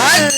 Hi.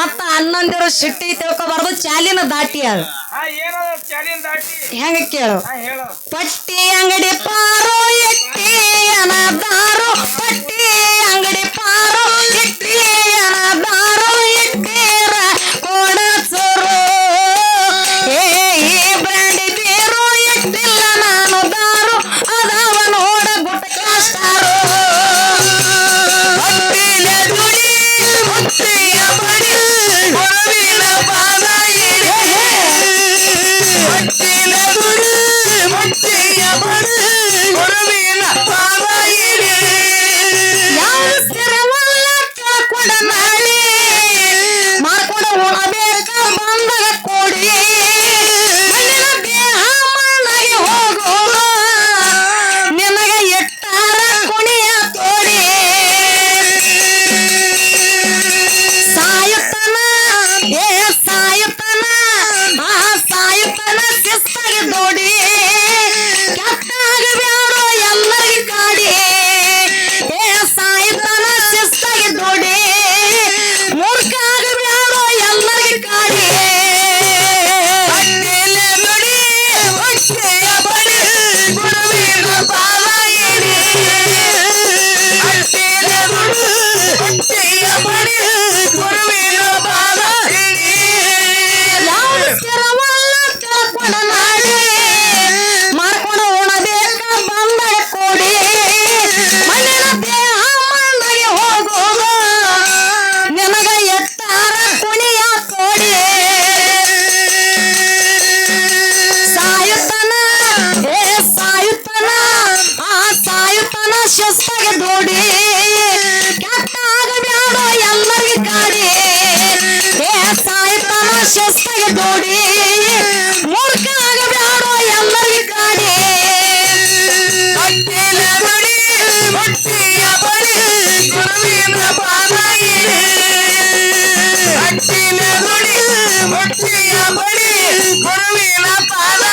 ಮತ್ತ ಹನ್ನೊಂದಿರು ಸಿಟ್ಟಿ ತಿಳ್ಕೊಬಾರ್ದು ಚಾಲಿನ ದಾಟಿ ಅದು. ಹೆಂಗ ಕೇಳು? ಪಟ್ಟಿ ಅಂಗಡಿ ಪಾರು ಎಟ್ಟಿ ಅನಾದಾರು ಪಟ್ಟಿ ದುಡಿ ಮೂರ್ಖ ಆಗಬ್ಯಾಡೋ ಎಲ್ಲರಿಗೆ ಕಾಡಿ ಹೊಟ್ಟಿನ ದುಡಿ ಹೊಟ್ಟಿಯ ಬಳಿ ಗುರುವಿನ ಪಾದ ಇಡಿ ಹೊಟ್ಟಿನ ದುಡಿ ಹೊಟ್ಟಿಯ ಬಳಿ ಗುರುವಿನ ಪಾದ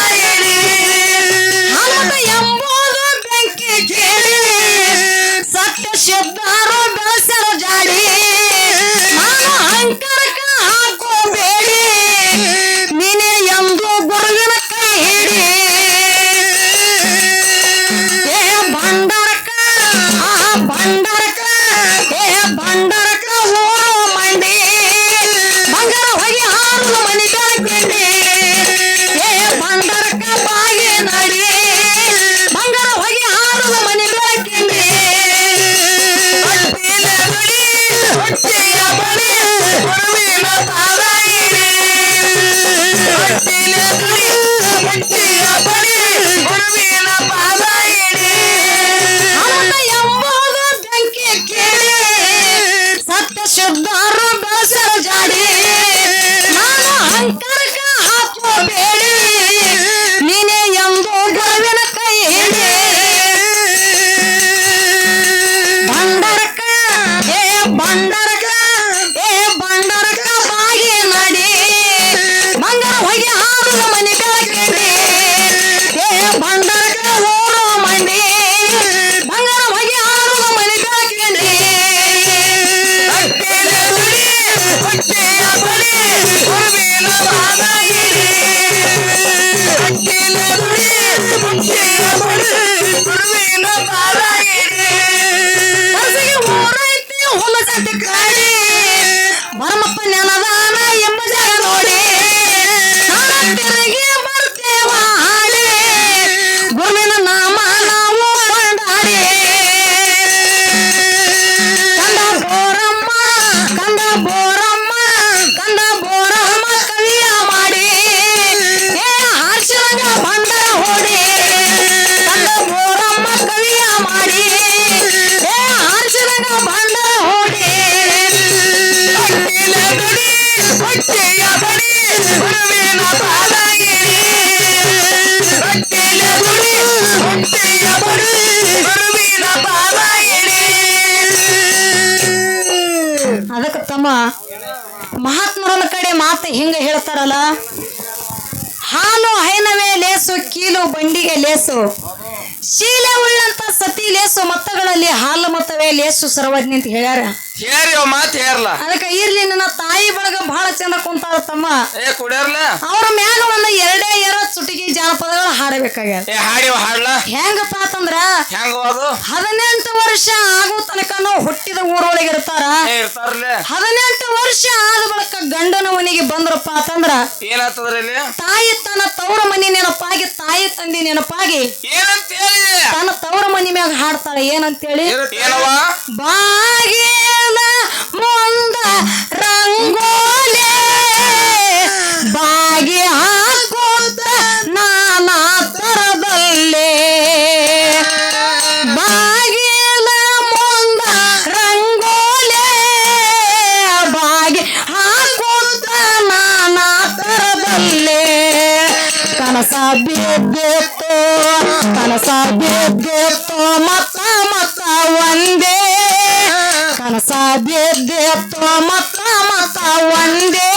ಅದಕ್ಕೆ ತಮ್ಮ ಮಹಾತ್ಮರನ ಕಡೆ ಮಾತು ಹಿಂಗ ಹೇಳ್ತಾರಲ್ಲ, ಹಾಲು ಹೈನವೇ ಲೇಸು ಕೀಲು ಬಂಡಿಗೆ ಲೇಸು. ಶೀಲೆ ಉಳ್ಳಂತ ಸತಿ ಲೇಸು, ಮತ್ತಗಳಲ್ಲಿ ಹಾಲು ಮತ್ತವೇ ಲೇಸು ಸರ್ವಜ್ಞ ಅಂತ ಹೇಳ್ಯಾರ. ಹೇರಿ ಅವ್ ಮಾತ್ ಹೇರ್ಲ ಅದಕ್ಕೆ ಇರ್ಲಿ ನನ್ನ ತಾಯಿ ಬಳಗ ಬಹಳ ಚಂದ ಕುಂತಾರ ತಮ್ಮ. ಏ ಕುಡಿಯರ್ಲ? ಅವ್ರ ಮ್ಯಾಗ ಒಂದ ಎರಡೇ ಎರಡು ಸುಟಿಗೆ ಜಾನಪದಗಳು ಹಾಡಬೇಕಾಗ್ಯಾರ ಏ ಹಾಡಿವ ಹಾಡ್ಲ? ಹೆಂಗಪ್ಪ ಅಂತಂದ್ರ ಹೆಂಗ ಅದು ಹದಿನೆಂಟು ವರ್ಷ ಆಗೋ ತನಕ ಹುಟ್ಟಿದ ಊರೊಳಗೆ ಇರ್ತಾರ. ಏ ಇರ್ತಾರ್ಲೆ. ಹದಿನೆಂಟು ವರ್ಷ ಆದ ಬಳಿಕ ಗಂಡನ ಮನೆಗೆ ಬಂದ್ರಪ್ಪ ಅಂತಂದ್ರ ಏನಾಗ್ತದ್ರ ಇಲ್ಲಿ ತಾಯಿ ತನ್ನ ತವರ ಮನೆ ನೆನಪಾಗಿ ತಾಯಿ ತಂದೆ ನೆನಪಾಗಿ ಏನಂತ ಹೇಳಿ ತನ್ನ ತವರ ಮನೆ ಮ್ಯಾಗ ಹಾಡ್ತಾಳೆ. ಏನಂತೇಳಿ ಏನವ ಬಿದ್ದಿತ್ತು ಕನಸ ಗೆದ್ದು ಮತ್ತ ಮತ್ತ ಒಂದೇ. ಕನಸ ಗೆದ್ದು ಒಂದೇ.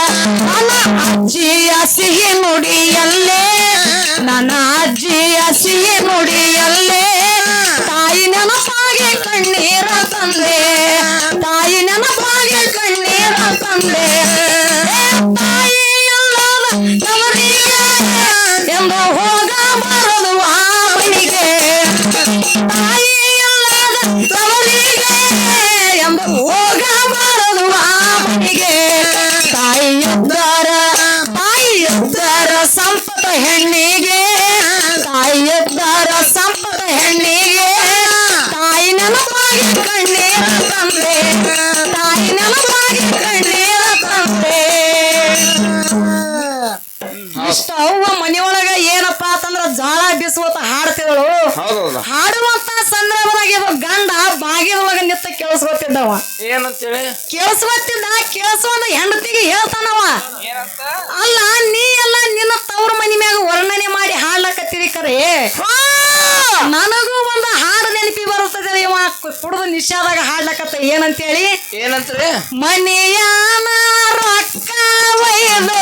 ಸಿಹಿ ಮುಡಿಯಲ್ಲೇ ನನ್ನ ಅಜ್ಜಿಯ ಸಿಹಿ ಮುಡಿಯಲ್ಲೇ ತಾಯಿ ನೆನಪಾಗಿ ಕಣ್ಣೀರ ತಂದೆ, ತಾಯಿ ನೆನಪಾಗಿ ಕಣ್ಣೀರ ತಂದೆ. ತಾಯಿ ಎಂಬ ಹೋಗ ಎಂದು ಹೋಗಬಾರದು ಆ ಮನೆಗೆ ತಾಯಿ ಅವ್ವ ಮನೆಯೊಳಗ ಏನಪ್ಪಾ ಅಂತಂದ್ರ ಜಾಳ ಬಿಸುವಂತ ಹಾಡ್ತಿದಳು ಹಾಡುವಂತ ಸಂದರ್ಭದಾಗ ಇದು ಗಂಡ ಬಾಗಿಲೊಳಗ ನಿತ್ತ ಕೇಳಿಸ್ಕೊತಿದ್ದವ. ಏನಂತೇಳಿ? ಕೇಳಿಸ್ಕೊತಿದ್ದ ಹೆಂಡತಿಗೆ ಹೇಳ್ತಾನವ. ಅಲ್ಲ ನೀ ಎಲ್ಲ ನಿನ್ನ ತವ್ರ ಮನಿ ಮ್ಯಾಗ ವರ್ಣನೆ ಮಾಡಿ ಹಾಡ್ಲಕತ್ತೀರಿ ಕರೆ. ನನಗೂ ಒಂದು ಕುಡಿದು ನಿಶಾದಾಗ ಹಾಡ್ಲಕತ್ತ ಏನಂತೇಳಿ? ಏನಂತ್ರಿ? ಮನೆಯಾನ ರೊಕ್ಕ ಒಯ್ದು